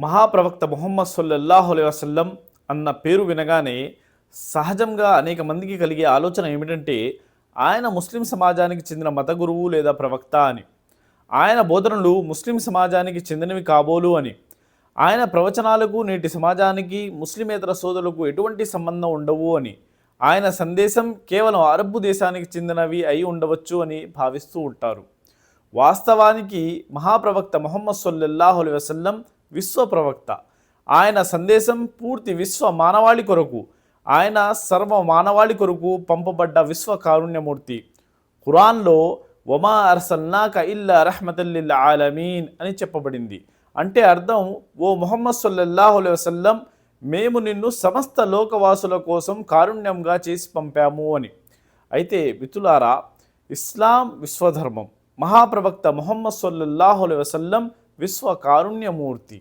మహాప్రవక్త ముహమ్మద్ సల్లల్లాహు అలైహి వసల్లం అన్న పేరు వినగానే సహజంగా అనేక మందికి కలిగే ఆలోచన ఏమిటంటే ఆయన ముస్లిం సమాజానికి చెందిన మత గురువు లేదా ప్రవక్త అని ఆయన బోధనలు ముస్లిం సమాజానికి చెందినవి కాబోలు అని ఆయన ప్రవచనాలకు నేటి సమాజానికి ముస్లిమేతర సోదరులకు ఎటువంటి సంబంధం ఉండవు అని ఆయన సందేశం కేవలం అరబ్బు దేశానికి చెందినవి అయి ఉండవచ్చు అని భావిస్తూ ఉంటారు. వాస్తవానికి మహాప్రవక్త మొహమ్మద్ సల్లల్లాహు వసల్లం విశ్వప్రవక్త. ఆయన సందేశం పూర్తి విశ్వ మానవాళి కొరకు ఆయన సర్వ మానవాళి కొరకు పంపబడ్డ విశ్వ కారుణ్యమూర్తి. ఖురాన్లో ఒమా అర్సల్నాక ఇల్లా రహమతల్లిల్ ఆలమీన్ అని చెప్పబడింది. అంటే అర్థం ఓ మొహమ్మద్ సల్లల్లాహు వసల్లం మేము నిన్ను సమస్త లోకవాసుల కోసం కారుణ్యంగా చేసి పంపాము అని. అయితే మితులారా ఇస్లాం విశ్వధర్మం. మహాప్రవక్త మొహమ్మద్ సల్లల్లాహు వసల్లం విశ్వ కారుణ్యమూర్తి